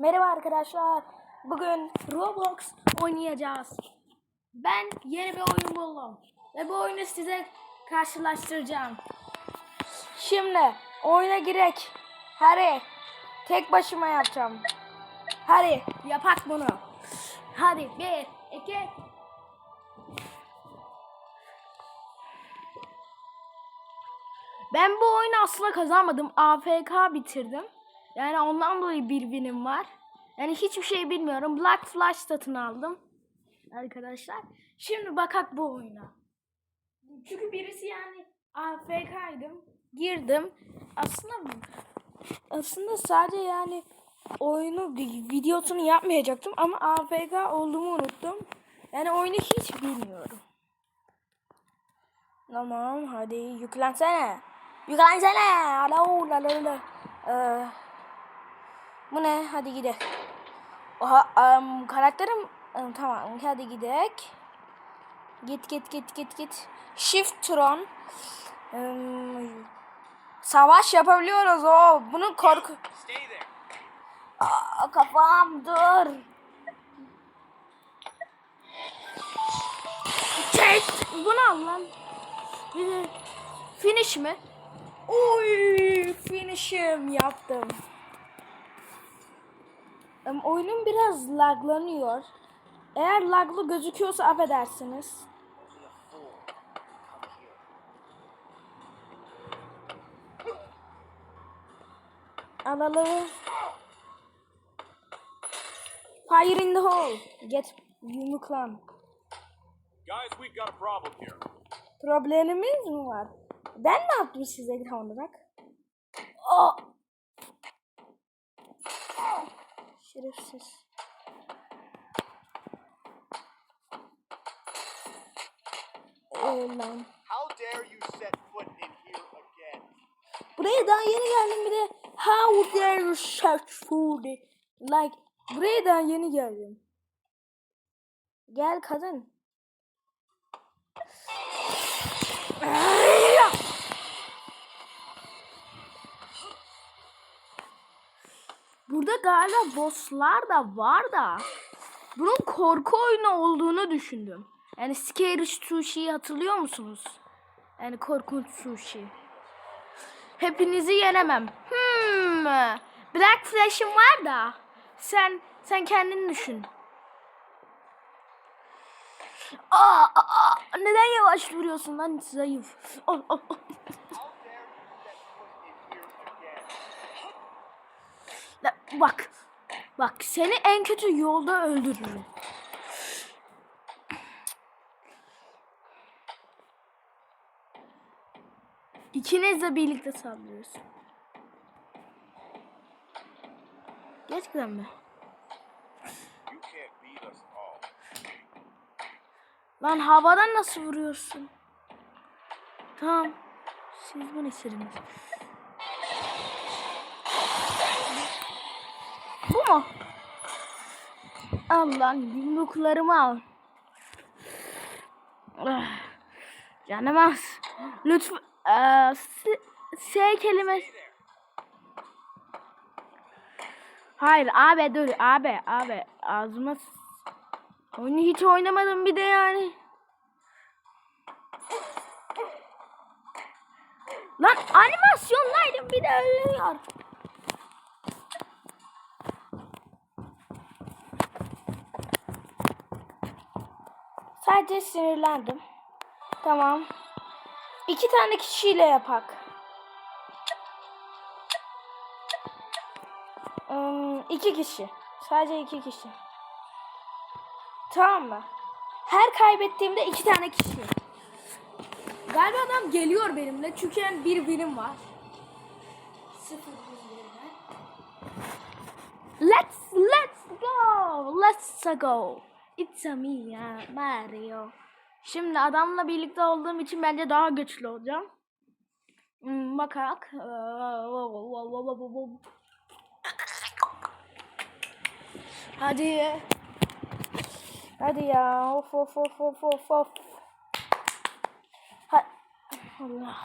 Merhaba arkadaşlar. Bugün Roblox oynayacağız. Ben yeni bir oyun buldum. Ve bu oyunu size karşılaştıracağım. Şimdi oyuna girek. Hadi. Tek başıma yapacağım. Hadi yapak bunu. Hadi bir, iki. Ben bu oyunu aslında kazanmadım. AFK bitirdim. Yani ondan dolayı bir winim var. Yani hiçbir şey bilmiyorum. Black Flash satın aldım. Arkadaşlar. Şimdi bakak bu oyuna. Çünkü birisi yani AFK'ydım. Girdim. Aslında aslında sadece yani oyunu videosunu yapmayacaktım ama AFK olduğumu unuttum. Yani oyunu hiç bilmiyorum. Tamam hadi yüklensene. Yüklensene. Alo la la la. Ee, bu ne? Hadi gidelim. Oha um, karakterim um, tamam hadi gidek. Git git git git git. Shift Tron. Um, savaş yapabiliyoruz o. Bunun korku. Aa, kafam dur. Çek. Bunu al lan. Finish mi? Oy finish'im yaptım. Oyunum biraz laglanıyor. Eğer laglı gözüküyorsa affedersiniz. Alalım. Fire in the hole. Get yumruklan. Guys, we've got a problem here. Problemimiz mi var? Ben ne yaptım size tam olarak? Oh. Şerefsiz. Ee, lan. How dare you set foot in here again? Buraya daha yeni geldim bir de how dare you search food like buraya daha yeni geldim. Gel kadın. Burada galiba bosslar da var da bunun korku oyunu olduğunu düşündüm. Yani Scary Sushi'yi hatırlıyor musunuz? Yani korkunç sushi. Hepinizi yenemem. Hmm. Black Flash'ım var da. Sen sen kendin düşün. Aa, aa, neden yavaş vuruyorsun lan zayıf? Oh, oh, oh. How dare you set foot in here again? La- Bak. Bak seni en kötü yolda öldürürüm. İkiniz de birlikte saldırıyorsun. Gerçekten mi? Lan havadan nasıl vuruyorsun? Tamam. Siz bunu istediniz. Bu mu? Al lan yumruklarımı al. Ah, Canım az. Lütfen. Aa, S, S kelime. Hayır abi dur abi abi ağzıma Oyunu hiç oynamadım bir de yani. Lan animasyondaydım bir de ölüyor. Sadece sinirlendim. Tamam. İki tane kişiyle yapak. Hmm, iki kişi. Sadece iki kişi. Tamam mı? Her kaybettiğimde iki tane kişi. Galiba adam geliyor benimle çünkü yani bir birim var. Sıfır. Let's let's go. Let's go. It's a me ya Mario. Şimdi adamla birlikte olduğum için bence daha güçlü olacağım. Hmm, bakak. Hadi. Hadi ya. Of of of of of Allah.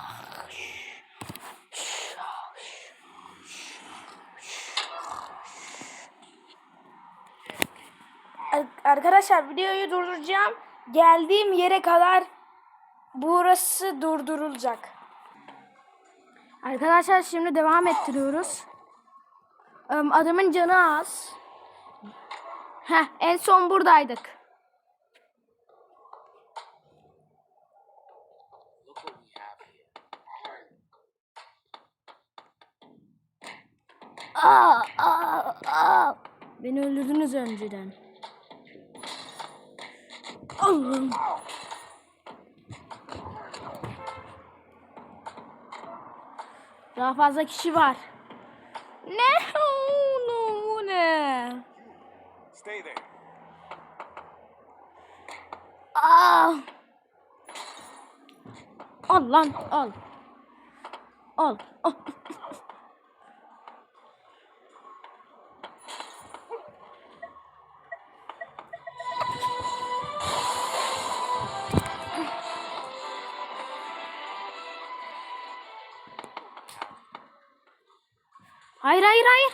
Arkadaşlar videoyu durduracağım. Geldiğim yere kadar burası durdurulacak. Arkadaşlar şimdi devam ettiriyoruz. Adamın canı az. Heh, en son buradaydık. Aa, aa, aa. Beni öldürdünüz önceden. Allah'ım. Daha fazla kişi var. Ne? Bu ne? Stay there. Aa. Al lan al. Al. al. Hayır hayır hayır.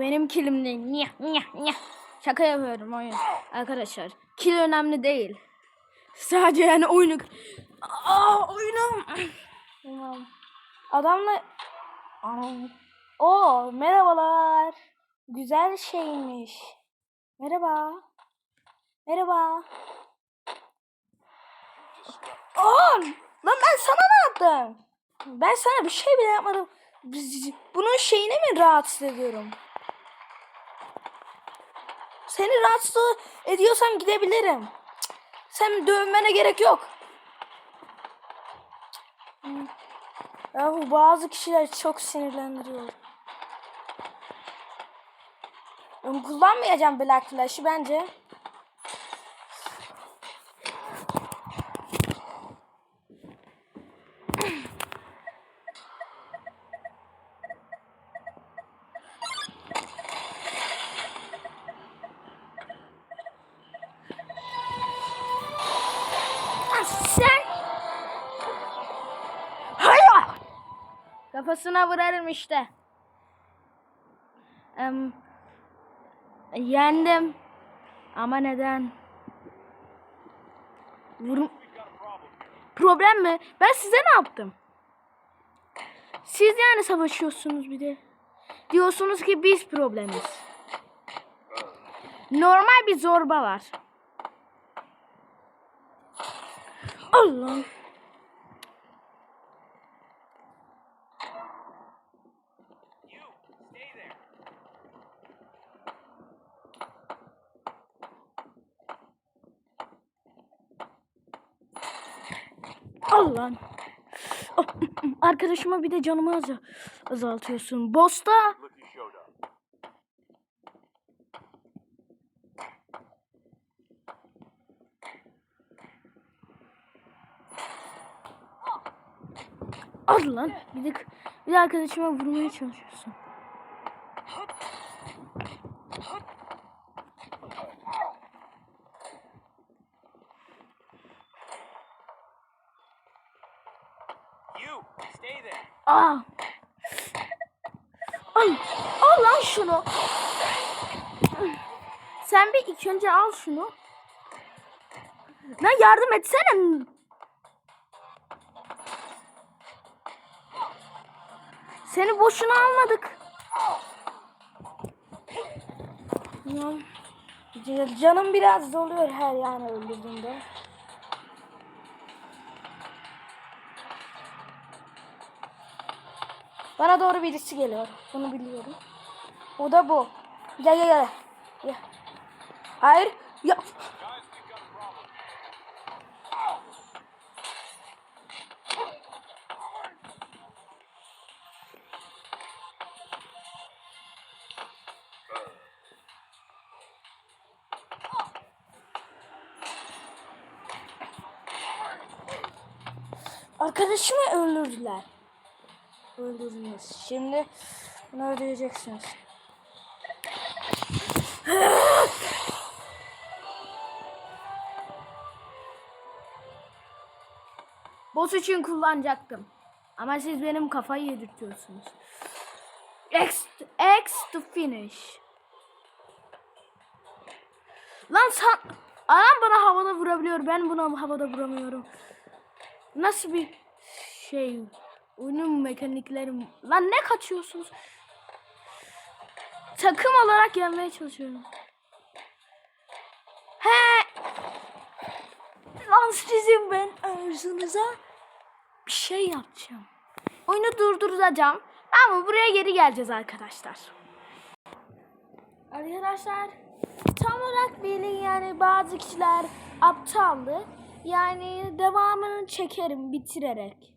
Benim kilim değil. Nyah, nyah, nyah. Şaka yapıyorum oyun. Arkadaşlar kil önemli değil. Sadece yani oyunu... Aa oyunum. Tamam. Adamla... Aa. Merhabalar. Güzel şeymiş. Merhaba. Merhaba. Aa, lan ben sana ne yaptım? Ben sana bir şey bile yapmadım. Bunun şeyini mi rahatsız ediyorum? Seni rahatsız ediyorsam gidebilirim. Sen dövmene gerek yok. Ya bu bazı kişiler çok sinirlendiriyor. Kullanmayacağım Black Flash'ı bence. Sen... Hayır! Kafasına vurarım işte. Em, yendim. Ama neden? Vurum... Problem mi? Ben size ne yaptım? Siz yani savaşıyorsunuz bir de. Diyorsunuz ki biz problemiz. Normal bir zorba var. Allah. You, stay there. Allah. Oh, Arkadaşıma bir de canımı az azaltıyorsun. Boss'ta al lan. Bir de, bir de arkadaşıma vurmaya çalışıyorsun. You, stay there. Aa. Al. Al lan şunu. Sen bir ilk önce al şunu. Lan yardım etsene. Seni boşuna almadık. Canım biraz doluyor her yani öldürdüğümde. Bana doğru birisi geliyor. Bunu biliyorum. O da bu. Gel gel gel. gel. Hayır. Ya. Arkadaşımı öldürdüler. Öldürdünüz. Şimdi bunu ödeyeceksiniz. Boss için kullanacaktım. Ama siz benim kafayı yedirtiyorsunuz. X, X to finish. Lan sen... Adam bana havada vurabiliyor. Ben buna havada vuramıyorum. Nasıl bir şey? Oyunun mekaniklerim. Lan ne kaçıyorsunuz? Takım olarak gelmeye çalışıyorum. He. Lan sizin ben ağzınıza bir şey yapacağım. Oyunu durduracağım. Ama buraya geri geleceğiz arkadaşlar. Arkadaşlar tam olarak bilin yani bazı kişiler aptaldı. Yani devamını çekerim bitirerek.